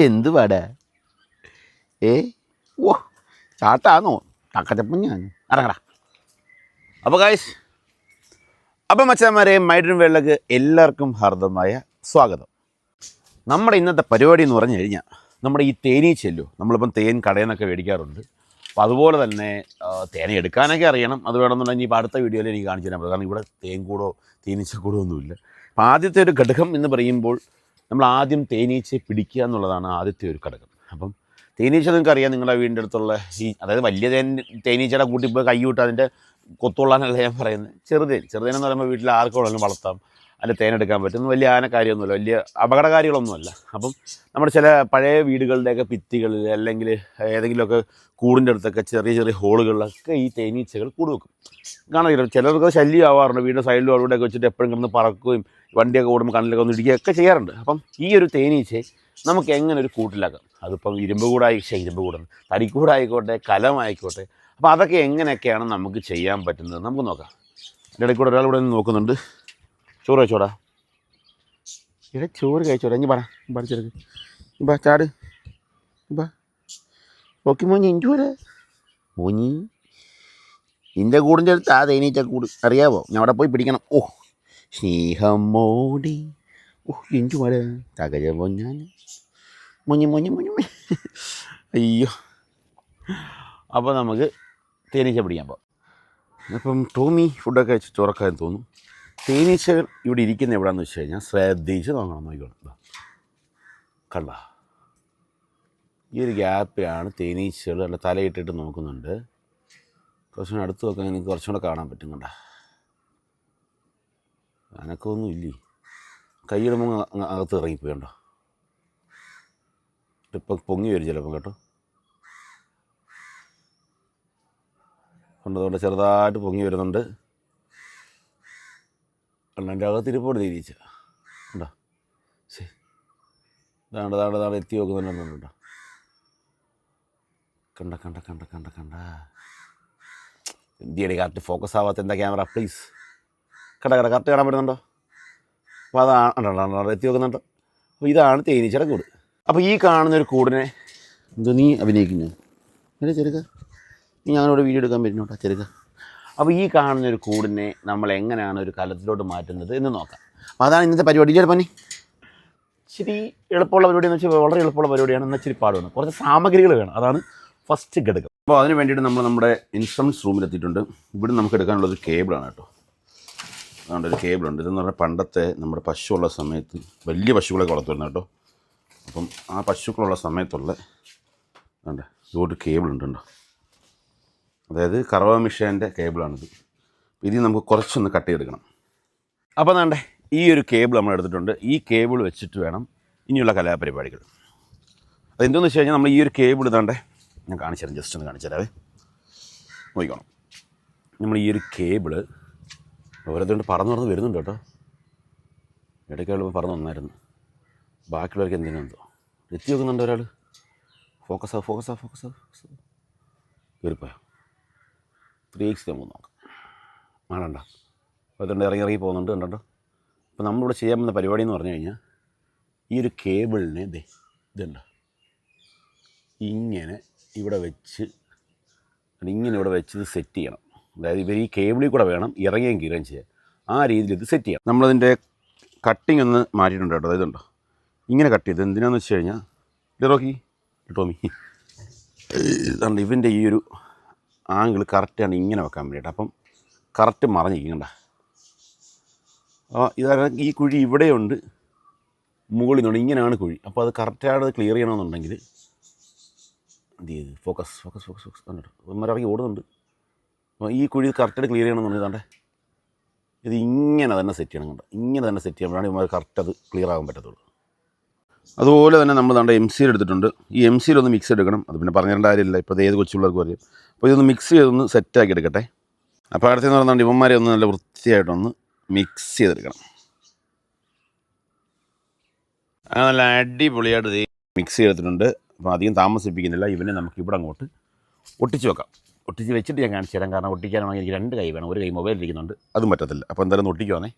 എന്ത് പാടാ? ഏ? ഓ ചാട്ടാന്നോ തക്കച്ചപ്പം ഞാൻ ഇറങ്ങടാ. അപ്പോൾ കായ്സ് അപ്പം മച്ചാന്മാരെ മൈഡൻ വേളിലേക്ക് എല്ലാവർക്കും ഹാർദമായ സ്വാഗതം. നമ്മുടെ ഇന്നത്തെ പരിപാടി എന്ന് പറഞ്ഞു കഴിഞ്ഞാൽ നമ്മുടെ ഈ തേനീച്ചല്ലോ നമ്മളിപ്പം തേൻ കടയിൽ മേടിക്കാറുണ്ട്. അപ്പോൾ അതുപോലെ തന്നെ തേന എടുക്കാനൊക്കെ അറിയണം. അത് വേണമെന്നുണ്ടെങ്കിൽ ഇപ്പോൾ അടുത്ത വീഡിയോയിൽ എനിക്ക് കാണിച്ചു പറ്റും. കാരണം ഇവിടെ തേൻ കൂടോ തേനീച്ച കൂടോ ഒന്നുമില്ല. അപ്പോൾ ആദ്യത്തെ ഒരു ഘടകം എന്ന് പറയുമ്പോൾ നമ്മൾ ആദ്യം തേനീച്ചയെ പിടിക്കുക എന്നുള്ളതാണ് ആദ്യത്തെ ഒരു ഘടകം. അപ്പം തേനീച്ച നിങ്ങൾക്ക് അറിയാം നിങ്ങളുടെ വീടിന്റെ അടുത്തുള്ള ഈ അതായത് വലിയ തേൻ തേനീച്ചയുടെ കൂട്ടി കൈ വിട്ട് അതിന്റെ കൊത്തുകൊള്ളാനല്ല ഞാൻ പറയുന്നത്? ചെറുതേൻ ചെറുതേനെന്ന് പറയുമ്പോൾ വീട്ടിൽ ആർക്കും വളർത്താം. അതിൽ തേനെടുക്കാൻ പറ്റും. വലിയ ആന കാര്യമൊന്നുമല്ല വലിയ അപകടകാരികളൊന്നുമല്ല. അപ്പം നമ്മുടെ ചില പഴയ വീടുകളുടെയൊക്കെ ഭിത്തികളിൽ അല്ലെങ്കിൽ ഏതെങ്കിലുമൊക്കെ കൂടിന്റെ അടുത്തൊക്കെ ചെറിയ ചെറിയ ഹോളുകളിലൊക്കെ ഈ തേനീച്ചകൾ കൂട് വെക്കും കാണാൻ ചിലർക്ക് ശല്യം ആവാറുണ്ട് വീടിന്റെ സൈഡിലും അവിടെയൊക്കെ വെച്ചിട്ട് എപ്പോഴും കിടന്ന് പറക്കുകയും വണ്ടിയൊക്കെ ഓടുമ്പോൾ കണ്ണിലൊക്കെ ഒന്ന് ഇടിക്കുകയൊക്കെ ചെയ്യാറുണ്ട്. അപ്പം ഈ ഒരു തേനീച്ചയെ നമുക്ക് എങ്ങനെ ഒരു കൂട്ടിലാക്കാം? അതിപ്പം ഇരുമ്പ് കൂടായി പക്ഷേ ഇരുമ്പ് കൂടാണ്. തടിക്കൂടായിക്കോട്ടെ കലമായിക്കോട്ടെ. അപ്പോൾ അതൊക്കെ എങ്ങനെയൊക്കെയാണ് നമുക്ക് ചെയ്യാൻ പറ്റുന്നത്? നമുക്ക് നോക്കാം. എന്റെ ഇടയ്ക്ക് കൂടെ നോക്കുന്നുണ്ട്. ചോറ് കഴിച്ചോടാ. ഇവിടെ ചോറ് കഴിച്ചോടാ. ഇനി പറ പഠിച്ചെടുക്ക് ഇപ്പം ചാട്. ഇപ്പം ഓക്കെ മോഞ്ഞി എന്റെ പോലെ മോഞ്ഞി നിന്റെ കൂടിന്റെ അടുത്ത് ആ തേനീച്ച കൂട് അറിയാവോ? ഞാൻ അവിടെ പോയി പിടിക്കണം. ഓ സ്നേഹം മോടി. ഓ എന്റെ പോലെ തകര ഞാൻ മുഞ്ഞി മുഞ്ഞി മുഞ്ഞി മുഞ്ഞി. അയ്യോ. അപ്പോൾ നമുക്ക് തേനീച്ച പിടിക്കാൻ പോകാം അപ്പം ടോമി ഫുഡൊക്കെ കഴിച്ച് തുറക്കാൻ തോന്നും തേനീച്ചകൾ ഇവിടെ ഇരിക്കുന്ന എവിടെയാണെന്ന് വെച്ച് കഴിഞ്ഞാൽ ശ്രദ്ധിച്ച് നോക്കണം നോക്കിക്കോണം ഇതാ. കണ്ട? ഈ ഒരു ഗ്യാപ്പിലാണ് തേനീച്ചകൾ അല്ല തലയിട്ടിട്ട് നോക്കുന്നുണ്ട്. കുറച്ചും കൂടെ അടുത്ത് നോക്കാൻ എനിക്ക് കുറച്ചും കൂടെ കാണാൻ പറ്റും കണ്ട? അനക്കൊന്നും ഇല്ലേ? കൈയിടുമ്പോൾ അകത്ത് ഇറങ്ങിപ്പോയി കണ്ടോ? ഇപ്പം പൊങ്ങി വരും ചിലപ്പം കേട്ടോ? കൊണ്ടതുകൊണ്ട് ചെറുതായിട്ട് പൊങ്ങി വരുന്നുണ്ട്. കണ്ണന്റെ അകത്തിരിപ്പോട് തിരിച്ച ഉണ്ടോ? ശരി ഇതാണ്ട് താണ്ട താണ്ട എത്തി നോക്കുന്നുണ്ടോ കണ്ട കണ്ട കണ്ട കണ്ട കണ്ട. എന്തിയടി കറക്റ്റ് ഫോക്കസ് ആവാത്ത എന്താ ക്യാമറ പ്ലീസ് കണ്ട കണ്ട കറക്റ്റ് കാണാൻ പറ്റുന്നുണ്ടോ? അപ്പോൾ അതാണ് എത്തി നോക്കുന്നുണ്ടോ. അപ്പോൾ ഇതാണ് തേനീച്ചയുടെ കൂട്. അപ്പോൾ ഈ കാണുന്ന ഒരു കൂടിനെ എന്തോ നീ അഭിനയിക്കുന്നു. എന്നെ ചെറുക്ക. നീ ഞാനോട് വീഡിയോ എടുക്കാൻ പറ്റുന്നോട്ടാ ചെറുക്ക. അപ്പോൾ ഈ കാണുന്ന ഒരു കൂടിനെ നമ്മൾ എങ്ങനെയാണ് ഒരു കലത്തിലോട്ട് മാറ്റുന്നത് എന്ന് നോക്കാം. അപ്പോൾ അതാണ് ഇന്നത്തെ പരിപാടി. ഇല്ലേ പനി ഇച്ചിരി എളുപ്പമുള്ള പരിപാടി എന്ന് വെച്ചാൽ വളരെ എളുപ്പമുള്ള പരിപാടിയാണ്. എന്നാൽ ഇച്ചിരി പാടുവാണ്. കുറച്ച് സാമഗ്രികൾ വേണം. അതാണ് ഫസ്റ്റ് ഘടകം. അപ്പോൾ അതിന് വേണ്ടിയിട്ട് നമ്മൾ നമ്മുടെ ഇൻഷുറൻസ് റൂമിലെത്തിയിട്ടുണ്ട് ഇവിടെ നമുക്ക് എടുക്കാനുള്ളൊരു കേബിളാണ് കേട്ടോ. അതുകൊണ്ട് ഒരു കേബിളുണ്ട് ഇതെന്ന് പറഞ്ഞാൽ പണ്ടത്തെ നമ്മുടെ പശുവുള്ള സമയത്ത് വലിയ പശുക്കളെ വളർത്തുന്നു കേട്ടോ. അപ്പം ആ പശുക്കളുള്ള സമയത്തുള്ള അതുകൊണ്ട് ഇതുകൊണ്ട് കേബിൾ ഉണ്ട് കേട്ടോ. അതായത് കറവ മിഷേന്റെ കേബിളാണിത്. ഇതിൽ നമുക്ക് കുറച്ചൊന്ന് കട്ട് ചെയ്തെടുക്കണം. അപ്പോൾ വേണ്ടേ ഈ ഒരു കേബിൾ നമ്മൾ എടുത്തിട്ടുണ്ട്. ഈ കേബിൾ വെച്ചിട്ട് വേണം ഇനിയുള്ള കലാപരിപാടികൾ. അതെന്തെന്ന് വെച്ച് കഴിഞ്ഞാൽ നമ്മൾ ഈ ഒരു കേബിൾ ഇതാണ്ടേ ഞാൻ കാണിച്ചു തരാം ജസ്റ്റ് ഒന്ന് കാണിച്ചു തരാവേ. നോക്കിക്കോണം. നമ്മൾ ഈ ഒരു കേബിൾ ഓരോരുത്തരുണ്ട് പറന്ന് പറന്ന് വരുന്നുണ്ട് കേട്ടോ. ഇടയ്ക്കുള്ള പറന്ന് വന്നായിരുന്നു. ബാക്കിയുള്ളവർക്ക് എന്തെങ്കിലും എന്തോ എത്തി നോക്കുന്നുണ്ട് ഒരാൾ ഫോക്കസ് ആ ഫോക്കസ് ആ ഫോക്കസ് ആ കയറിപ്പോയോ? ത്രീ എക്സ് നമുക്ക് നോക്കാം ആണണ്ട അതുകൊണ്ട് ഇറങ്ങി ഇറങ്ങി പോകുന്നുണ്ട് കണ്ടോ? അപ്പോൾ നമ്മളിവിടെ ചെയ്യാൻ പോകുന്ന പരിപാടി എന്ന് പറഞ്ഞു കഴിഞ്ഞാൽ ഈ ഒരു കേബിളിനെ ദേ ഇതുണ്ട്. ഇങ്ങനെ ഇവിടെ വെച്ച് ഇങ്ങനെ ഇവിടെ വെച്ച് ഇത് സെറ്റ് ചെയ്യണം. അതായത് ഇവർ ഈ കേബിളിൽ കൂടെ വേണം ഇറങ്ങുകയും കീറുകയും ചെയ്യാൻ. ആ രീതിയിൽ ഇത് സെറ്റ് ചെയ്യണം. നമ്മളതിന്റെ കട്ടിങ് ഒന്ന് മാറ്റിയിട്ടുണ്ട് കേട്ടോ. ഇതുണ്ടോ? ഇങ്ങനെ കട്ട് ചെയ്ത് എന്തിനാന്ന് വെച്ച് കഴിഞ്ഞാൽ ഇറോക്കി ടോമി. ഇതുണ്ട് ഇവന്റെ ഈ ഒരു ആംഗിൾ കറക്റ്റാണ് ഇങ്ങനെ വെക്കാൻ വേണ്ടിയിട്ട്. അപ്പം കറക്റ്റ് മറിഞ്ഞിരിക്കണ്ട അപ്പോൾ ഇതാണ് ഈ കുഴി ഇവിടെയുണ്ട് മുകളിൽ നിന്നുണ്ട് ഇങ്ങനെയാണ് കുഴി. അപ്പോൾ അത് കറക്റ്റായിട്ട് ക്ലിയർ ചെയ്യണമെന്നുണ്ടെങ്കിൽ എന്ത് ചെയ്ത്? ഫോക്കസ് ഫോക്കസ് ഫോക്കസ് ഫോക്കസ് കണ്ടിട്ട് ഇറങ്ങി ഓടുന്നുണ്ട്. അപ്പോൾ ഈ കുഴി കറക്റ്റായിട്ട് ക്ലിയർ ചെയ്യണമെന്നുണ്ടെങ്കിൽ കണ്ടേ ഇത് ഇങ്ങനെ തന്നെ സെറ്റ് ചെയ്യണം കണ്ടോ? ഇങ്ങനെ തന്നെ സെറ്റ് ചെയ്യുമ്പോഴാണ് ഇവന്മാർ കറക്റ്റ് അത് ക്ലിയർ ആകാൻ പറ്റത്തുള്ളൂ. അതുപോലെ തന്നെ നമ്മൾ നമ്മുടെ എം സിയിൽ എടുത്തിട്ടുണ്ട്. ഈ എം സിയിലൊന്ന് മിക്സ് എടുക്കണം. അത് പിന്നെ പറഞ്ഞിരേണ്ട കാര്യമില്ല. ഇപ്പോൾ ഏത് കൊച്ചുള്ളവർക്കും അറിയാം അപ്പോൾ ഇതൊന്ന് മിക്സ് ചെയ്തൊന്ന് സെറ്റാക്കി എടുക്കട്ടെ. അപ്പോൾ അടുത്തെന്ന് പറഞ്ഞാൽ ഇവന്മാരെ ഒന്ന് നല്ല വൃത്തിയായിട്ടൊന്ന് മിക്സ് ചെയ്തെടുക്കണം. നല്ല അടിപൊളിയായിട്ട് മിക്സ് ചെയ്തിട്ടുണ്ട് അപ്പോൾ അധികം താമസിപ്പിക്കുന്നില്ല. ഇവനെ നമുക്ക് ഇവിടെ അങ്ങോട്ട് ഒട്ടിച്ച് വെക്കാം. ഒട്ടിച്ച് വെച്ചിട്ട് ഞാൻ കാണിച്ചു തരാം. കാരണം ഒട്ടിക്കാനാണെങ്കിൽ എനിക്ക് രണ്ട് കൈ വേണം. ഒരു കൈ മൊബൈൽ ഇരിക്കുന്നുണ്ട്. അതും പറ്റത്തില്ല. അപ്പോൾ എന്തായാലും ഒന്ന് ഒട്ടിക്കുവാന്നേ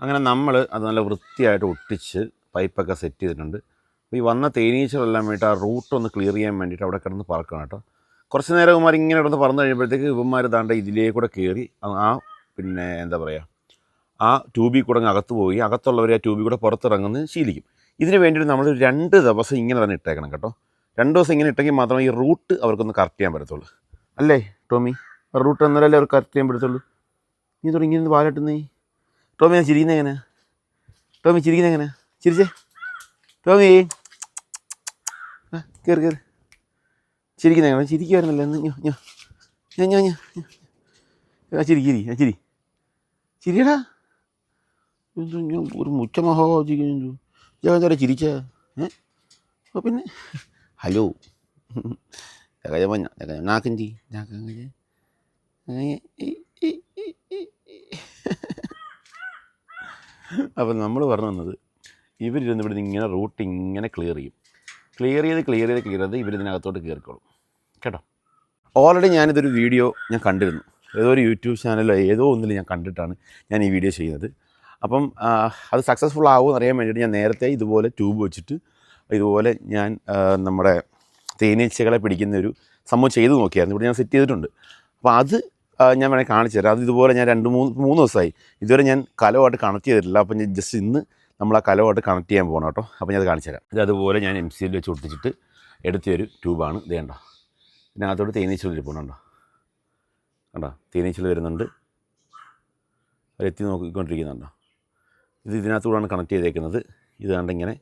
അങ്ങനെ നമ്മൾ അത് നല്ല വൃത്തിയായിട്ട് ഒട്ടിച്ച് പൈപ്പൊക്കെ സെറ്റ് ചെയ്തിട്ടുണ്ട്. അപ്പോൾ ഈ വന്ന തേനീച്ചകളെല്ലാം വേണ്ടിയിട്ട് ആ റൂട്ട് ഒന്ന് ക്ലിയർ ചെയ്യാൻ വേണ്ടിയിട്ട് അവിടെ കിടന്ന് പറക്കണം കേട്ടോ. കുറച്ച് നേരം ഇവന്മാർ ഇങ്ങനെ കിടന്ന് പറന്ന് കഴിയുമ്പോഴത്തേക്ക് ഇവന്മാർ താണ്ട ഇതിലേ കൂടെ കയറി ആ പിന്നെ എന്താ പറയുക ആ ട്യൂബിൽ കൂടെ അങ്ങ് അകത്ത് പോയി അകത്തുള്ളവർ ആ ട്യൂബിൽ കൂടെ പുറത്തിറങ്ങുന്ന ശീലിക്കും. ഇതിന് വേണ്ടിയിട്ട് നമ്മൾ രണ്ട് ദിവസം ഇങ്ങനെ തന്നെ ഇട്ടേക്കണം കേട്ടോ. രണ്ട് ദിവസം ഇങ്ങനെ ഇട്ടെങ്കിൽ മാത്രമേ ഈ റൂട്ട് അവർക്കൊന്ന് കറക്റ്റ് ചെയ്യാൻ പറ്റത്തുള്ളൂ. അല്ലേ ടോമി? റൂട്ട് എന്നാലല്ലേ അവർക്ക് കറക്റ്റ് ചെയ്യാൻ പറ്റത്തുള്ളൂ? നീ തുടങ്ങി ഇങ്ങനെ പാലിട്ടുന്നേ ടോമി ഞാൻ ചിരിക്കുന്നത് എങ്ങനെ? ടോമി ചിരിക്കുന്നത് എങ്ങനെ? ചിരിച്ചേ. ടോമി കയറി കയറി ചിരിക്കുന്ന എങ്ങനെ ചിരിക്കുമായിരുന്നല്ലോ എന്ന് ഞാൻ ഞാൻ ഞാൻ ഞാൻ ഞാൻ ചിരി ചിരി ആ ചിരി. ചിരിയടാ. ഞാൻ ഒരു മുച്ചമഹാചിക്കുന്നു ഞാൻ എന്താ ചിരിച്ച? ഏ? അപ്പോൾ പിന്നെ? ഹലോ. ചകജമഞ്ഞ ചകജ നാക്കെന്തി നാക്കങ്ങനെ അപ്പം നമ്മൾ പറഞ്ഞു വന്നത് ഇവരിരുന്ന് ഇവിടുന്ന് ഇങ്ങനെ റൂട്ട് ഇങ്ങനെ ക്ലിയർ ചെയ്യും. ക്ലിയർ ചെയ്ത് ക്ലിയർ ചെയ്ത് ക്ലിയർ ചെയ്ത് ഇവരിതിനകത്തോട്ട് കയറിക്കോളും കേട്ടോ? ഓൾറെഡി ഞാനിതൊരു വീഡിയോ ഞാൻ കണ്ടിരുന്നു. ഏതോ ഒരു യൂട്യൂബ് ചാനലോ ഏതോ ഒന്നിൽ ഞാൻ കണ്ടിട്ടാണ് ഞാൻ ഈ വീഡിയോ ചെയ്യുന്നത്. അപ്പം അത് സക്സസ്ഫുൾ ആവുമെന്ന് അറിയാൻ വേണ്ടിയിട്ട് ഞാൻ നേരത്തെ ഇതുപോലെ ട്യൂബ് വെച്ചിട്ട് ഇതുപോലെ ഞാൻ നമ്മുടെ തേനീച്ചകളെ പിടിക്കുന്ന ഒരു സംഭവം ചെയ്ത് നോക്കിയായിരുന്നു. ഇവിടെ ഞാൻ സെറ്റ് ചെയ്തിട്ടുണ്ട്. അപ്പോൾ അത് ഞാൻ വേണമെങ്കിൽ കാണിച്ചു തരാം. അത് ഇതുപോലെ ഞാൻ രണ്ട് മൂന്ന് മൂന്ന് ദിവസമായി. ഇതുവരെ ഞാൻ കലമായിട്ട് കണക്ട് ചെയ്തിട്ടില്ല. അപ്പം ഞാൻ ജസ്റ്റ് ഇന്ന് നമ്മൾ ആ കലമായിട്ട് കണക്ട് ചെയ്യാൻ പോകണം കേട്ടോ. അപ്പോൾ ഞാൻ അത് കാണിച്ചു തരാം. ഇത് അതുപോലെ ഞാൻ എം സിയിൽ വെച്ച് ഒട്ടിച്ചിട്ട് എടുത്തൊരു ട്യൂബാണ് ഇത് കണ്ടോ? പിന്നെ അതോട് തേനീച്ചുള്ളിൽ ഇരിപ്പുണ്ടോ കണ്ടോ? തേനീച്ചകൾ വരുന്നുണ്ട്. അവരെത്തി നോക്കിക്കൊണ്ടിരിക്കുന്നുണ്ടോ. ഇത് ഇതിനകത്തൂടെയാണ് കണക്ട് ചെയ്തേക്കുന്നത്. ഇത് കണ്ടിങ്ങനെ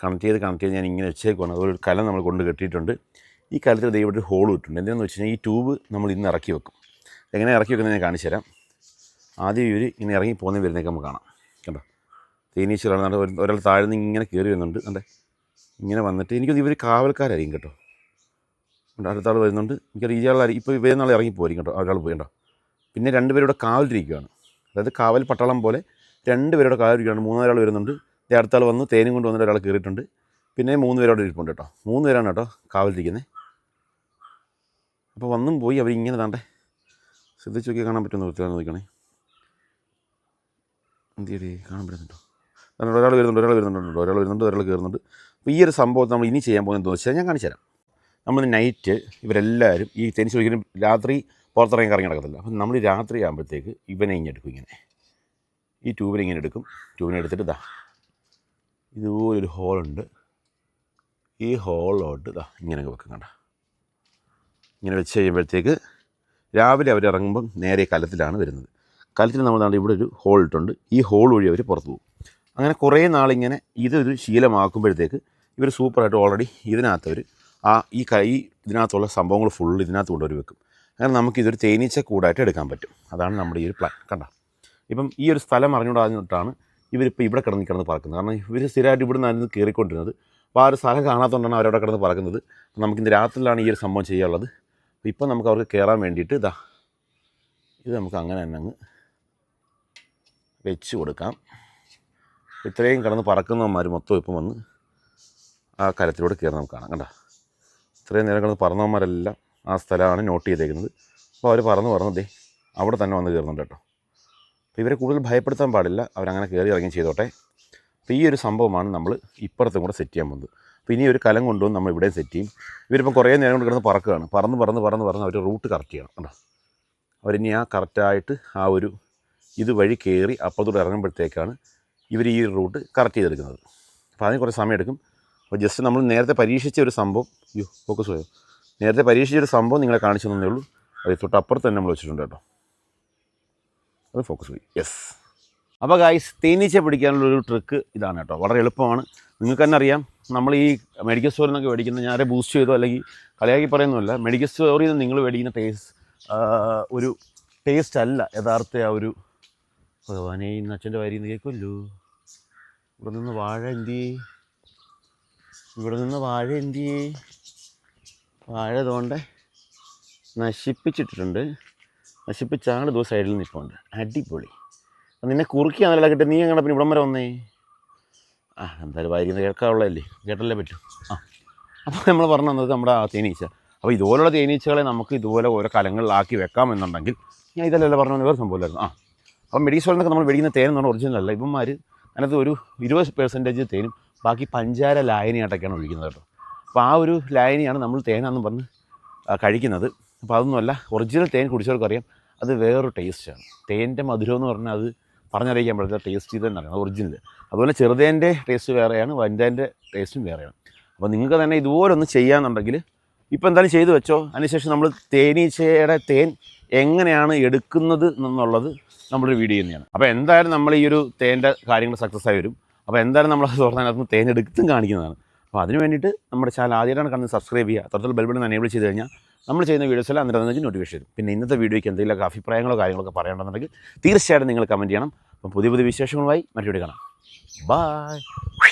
കണക്ട് ചെയ്ത് കണക്ട് ചെയ്ത് ഞാൻ ഇങ്ങനെ വെച്ചേക്കുവാണ്. അതുപോലെ ഒരു കലം നമ്മൾ കൊണ്ട് കെട്ടിയിട്ടുണ്ട്. ഈ കലത്തിൽ ദൈവം ഒരു ഹോൾ ഇട്ടുണ്ട് എന്തിനാന്ന് വെച്ച് കഴിഞ്ഞാൽ ഈ ട്യൂബ് നമ്മൾ ഇന്ന് ഇറക്കി വെക്കും. എങ്ങനെ ഇറക്കി വെക്കുന്നത് ഞാൻ കാണിച്ചു തരാം. ആദ്യം ഇവർ ഇങ്ങനെ ഇറങ്ങി പോകുന്ന വരുന്നേക്ക് നമുക്ക് കാണാം. കണ്ടോ? ഒരു- ഒരാൾ താഴ്ന്ന് ഇങ്ങനെ കയറി വരുന്നുണ്ട്. അതെ ഇങ്ങനെ വന്നിട്ട് എനിക്കൊന്ന് ഇവർ കാവൽക്കാരായിരിക്കും കേട്ടോ. അടുത്ത ആൾ വരുന്നുണ്ട്. എനിക്ക് ഇയാൾ ഇപ്പോൾ വരുന്ന ആൾ ഇറങ്ങി പോയിരിക്കും കേട്ടോ ഒരാൾ പോയിട്ടോ പിന്നെ രണ്ടുപേരുടെ കാവലിരിക്കുകയാണ് അതായത് കാവൽ പട്ടാളം പോലെ രണ്ടുപേരുടെ കാവലിരിക്കുകയാണ് മൂന്നാലാൾ വരുന്നുണ്ട്. അടുത്ത ആൾ വന്ന് തേനും കൊണ്ട് വന്നിട്ട് ഒരാൾ കയറിയിട്ടുണ്ട് പിന്നെ മൂന്ന് പേരോട് ഇരിപ്പുണ്ട് കേട്ടോ. മൂന്ന് പേരാണ് കേട്ടോ കാവലിരിക്കുന്നത് അപ്പോൾ വന്നും പോയി അവർ ഇങ്ങനെ താണ്ടേ. ശ്രദ്ധിച്ച് നോക്കി കാണാൻ പറ്റുമെന്ന് വൃത്തിയാണ് നോക്കണേ എന്തിയടി കാണാൻ പറ്റുന്നുണ്ടോ ഒരാൾ വരുന്നുണ്ട് ഒരാൾ വരുന്നുണ്ട് ഒരാൾ വരുന്നുണ്ട് ഒരാൾ കയറുന്നുണ്ട്. അപ്പോൾ ഈ ഒരു സംഭവം നമ്മൾ ഇനി ചെയ്യാൻ പോകുന്നത് എന്താണെന്ന് വെച്ചാൽ ഞാൻ കാണിച്ചുതരാം നമ്മൾ നൈറ്റ് ഇവരെല്ലാവരും ഈ തെനിച്ച് ഒരിക്കലും രാത്രി പുറത്തിറങ്ങി കറങ്ങി നടക്കത്തില്ല. അപ്പം നമ്മൾ രാത്രി ആകുമ്പോഴത്തേക്ക് ഇവനെ ഇങ്ങനെ എടുക്കും ഇങ്ങനെ. ഈ ട്യൂബിനെ ഇങ്ങനെ എടുക്കും. ട്യൂബിനെ എടുത്തിട്ട് ഇതാ ഇതുപോലൊരു ഹോളുണ്ട് ഈ ഹോളിലോട്ട് ഇതാ ഇങ്ങനെ വെക്കും കണ്ട? ഇങ്ങനെ വെച്ച് കഴിയുമ്പോഴത്തേക്ക് രാവിലെ അവർ ഇറങ്ങുമ്പം നേരെ കലത്തിലാണ് വരുന്നത്. കലത്തിൽ നമ്മൾ ഇവിടെ ഒരു ഹോൾ ഇട്ടുണ്ട്. ഈ ഹോൾ വഴി അവർ പുറത്ത് പോകും. അങ്ങനെ കുറേ നാളിങ്ങനെ ഇതൊരു ശീലമാക്കുമ്പോഴത്തേക്ക് ഇവർ സൂപ്പറായിട്ട് ഓൾറെഡി ഇതിനകത്ത് അവർ ആ ഈ കൈ ഇതിനകത്തുള്ള സംഭവങ്ങൾ ഫുൾ ഇതിനകത്ത് കൊണ്ടുവരും വെക്കും അങ്ങനെ നമുക്കിതൊരു തേനീച്ച കൂടായിട്ട് എടുക്കാൻ പറ്റും. അതാണ് നമ്മുടെ ഈ ഒരു പ്ലാൻ കണ്ട? ഇപ്പം ഈ ഒരു സ്ഥലം അറിഞ്ഞുകൊണ്ടാഞ്ഞിട്ടാണ് ഇവരിപ്പോൾ ഇവിടെ കിടന്ന് കിടന്ന് പറക്കുന്നത്. കാരണം ഇവർ സ്ഥിരമായിട്ട് ഇവിടെ നിന്നായിരുന്നു കയറിക്കൊണ്ടിരുന്നത് അപ്പോൾ ആ ഒരു സ്ഥലം കാണാത്തതുകൊണ്ടാണ് അവരവിടെ കിടന്ന് പറക്കുന്നത്. നമുക്ക് നമുക്കിന്ന് രാത്രിയിലാണ് ഈ ഒരു സംഭവം ചെയ്യാനുള്ളത്. ഇപ്പം നമുക്ക് അവർക്ക് കയറാൻ വേണ്ടിയിട്ട് ഇതാ ഇത് നമുക്ക് അങ്ങനെ തന്നെ അങ്ങ് വെച്ച് കൊടുക്കാം. ഇത്രയും കിടന്ന് പറക്കുന്നവന്മാർ മൊത്തം ഇപ്പം വന്ന് ആ കരത്തിലൂടെ കയറി നമുക്ക് കാണാം. കണ്ട? ഇത്രയും നേരം കിടന്ന് പറന്നവന്മാരെല്ലാം ആ സ്ഥലമാണ് നോട്ട് ചെയ്തേക്കുന്നത്. അപ്പോൾ അവർ പറന്ന് പറഞ്ഞതേ അവിടെ തന്നെ വന്ന് കയറുന്നുണ്ട് കേട്ടോ. അപ്പോൾ ഇവരെ കൂടുതൽ ഭയപ്പെടുത്താൻ പാടില്ല. അവരങ്ങനെ കയറി ഇറങ്ങി ചെയ്തോട്ടെ. അപ്പോൾ ഈ ഒരു സംഭവമാണ് നമ്മൾ ഇപ്പുറത്തും കൂടെ സെറ്റ് ചെയ്യാൻ പോകുന്നത്. അപ്പോൾ ഇനി ഒരു കലം കൊണ്ടുവന്ന് നമ്മൾ ഇവിടെ സെറ്റ് ചെയ്യും. ഇവരിപ്പം കുറേ നേരം കൊണ്ട് കിടന്ന് പറക്കുകയാണ്. പറന്ന് പറന്ന് പറന്ന് പറന്ന് അവർ റൂട്ട് കറക്റ്റ് ചെയ്യണം. കണ്ടോ? അവരിനി ആ കറക്റ്റായിട്ട് ആ ഒരു ഇതുവഴി കയറി അപ്പുറത്തൂടെ ഇറങ്ങുമ്പോഴത്തേക്കാണ് ഇവർ ഈ റൂട്ട് കറക്റ്റ് ചെയ്തെടുക്കുന്നത്. അപ്പോൾ അതിന് കുറേ സമയമെടുക്കും. അപ്പോൾ ജസ്റ്റ് നമ്മൾ നേരത്തെ പരീക്ഷിച്ച ഒരു സംഭവം അയ്യോ ഫോക്കസ് പോയോ? നേരത്തെ പരീക്ഷിച്ച ഒരു സംഭവം നിങ്ങളെ കാണിച്ചു തന്നേ ഉള്ളൂ. അത് തൊട്ടപ്പുറത്ത് തന്നെ നമ്മൾ വെച്ചിട്ടുണ്ട് കേട്ടോ. അത് ഫോക്കസ് പോയി. യെസ് അപ്പോൾ ഗായ്സ് തേനീച്ച പിടിക്കാനുള്ള ഒരു ട്രിക്ക് ഇതാണ് കേട്ടോ. വളരെ എളുപ്പമാണ്. നിങ്ങൾക്ക് തന്നെ അറിയാം. നമ്മൾ ഈ മെഡിക്കൽ സ്റ്റോറിൽ നിന്നൊക്കെ മേടിക്കുന്ന ഞാനെ ബൂസ്റ്റ് ചെയ്തോ അല്ലെങ്കിൽ കളിയാക്കി പറയുന്നില്ല മെഡിക്കൽ സ്റ്റോറിൽ നിന്ന് നിങ്ങൾ മേടിക്കുന്ന ടേസ്റ്റ് ഒരു ടേസ്റ്റ് അല്ല യഥാർത്ഥ ആ ഒരു ഭഗവാനെ ഇന്ന് അച്ഛന്റെ വാരി എന്ന് കേൾക്കുമല്ലോ? ഇവിടെ നിന്ന് വാഴ എന്തിയേ? ഇവിടെ നിന്ന് വാഴ എന്തിയേ? വാഴ തോണ്ടെ നശിപ്പിച്ചിട്ടിട്ടുണ്ട്. നശിപ്പിച്ചാണ് ഇതോ സൈഡിൽ നിൽപ്പുണ്ട് അടിപൊളി. നിന്നെ കുറുക്കിയാണല്ലോ കിട്ടുക നീ എങ്ങനെ പിന്നെ ഇവിടം വരെ വന്നേ? ആ എന്തായാലും വായിക്കുന്നത് കേൾക്കാനുള്ളതല്ലേ കേട്ടല്ലേ പറ്റും. ആ. അപ്പോൾ നമ്മൾ പറഞ്ഞു തന്നത് നമ്മുടെ ആ തേനീച്ച. അപ്പോൾ ഇതുപോലുള്ള തേനീച്ചകളെ നമുക്ക് ഇതുപോലെ ഓരോ കലങ്ങളിലാക്കി വെക്കാമെന്നുണ്ടെങ്കിൽ ഞാൻ ഇതല്ലല്ലോ പറഞ്ഞു വേറെ സംഭവമില്ലായിരുന്നു. ആ. അപ്പം മെഡിക്കൽ നമ്മൾ മേടിക്കുന്ന തേൻ പറഞ്ഞാൽ ഒറിജിനൽ അല്ല. ഇവന്മാർ അതിനകത്ത് ഒരു ഇരുപത് പെർസെന്റേജ് തേനും ബാക്കി പഞ്ചാര ലായനിയായിട്ടൊക്കെയാണ് ഒഴിക്കുന്നത് കേട്ടോ. അപ്പോൾ ആ ഒരു ലായനിയാണ് നമ്മൾ തേനാന്ന് പറഞ്ഞ് കഴിക്കുന്നത്. അപ്പോൾ അതൊന്നുമല്ല ഒറിജിനൽ തേൻ കുടിച്ചവർക്കറിയാം അത് വേറൊരു ടേസ്റ്റാണ് തേന്റെ മധുരം എന്ന് പറഞ്ഞാൽ അത് പറഞ്ഞറിയിക്കാൻ പറ്റില്ല ടേസ്റ്റ് ഇത് അറിയാം ഒറിജിനൽ അതുപോലെ ചെറുതേന്റെ ടേസ്റ്റ് വേറെയാണ് വലുതേന്റെ ടേസ്റ്റും വേറെയാണ്. അപ്പോൾ നിങ്ങൾക്ക് തന്നെ ഇതുപോലെ ഒന്ന് ചെയ്യാന്നുണ്ടെങ്കിൽ ഇപ്പോൾ എന്തായാലും ചെയ്തു വെച്ചോ? അതിനുശേഷം നമ്മൾ തേനീച്ചയുടെ തേൻ എങ്ങനെയാണ് എടുക്കുന്നത് എന്നുള്ളത് നമ്മളൊരു വീഡിയോ ചെയ്യുന്നതാണ്. അപ്പോൾ എന്തായാലും നമ്മൾ ഈ ഒരു തേന്റെ കാര്യങ്ങൾ സക്സസ് ആയി വരും. അപ്പോൾ എന്തായാലും നമ്മൾ അത് തുറന്നതിനകത്ത് തേൻ എടുത്തും കാണിക്കുന്നതാണ്. അപ്പോൾ അതിന് വേണ്ടിയിട്ട് നമ്മുടെ ചാനൽ ആദ്യമായിട്ടാണ് കാണുന്നത് സബ്സ്ക്രൈബ് ചെയ്യുക. തൊട്ടത്തിൽ ബെൽബിൾ എനേബിൾ ചെയ്ത് കഴിഞ്ഞാൽ നമ്മൾ ചെയ്യുന്ന വീഡിയോസ് എല്ലാം അന്നേരം തന്നെ നോട്ടിഫിക്കേഷൻ വരും. പിന്നെ ഇന്നത്തെ വീഡിയോയ്ക്ക് എന്തെങ്കിലും അഭിപ്രായങ്ങളോ കാര്യങ്ങളൊക്കെ പറയണമെന്നുണ്ടെങ്കിൽ തീർച്ചയായിട്ടും നിങ്ങൾ കമന്റ് ചെയ്യണം. അപ്പം പുതിയ പുതിയ വിശേഷങ്ങളുമായി മറ്റൊരു കാണാം. ബൈ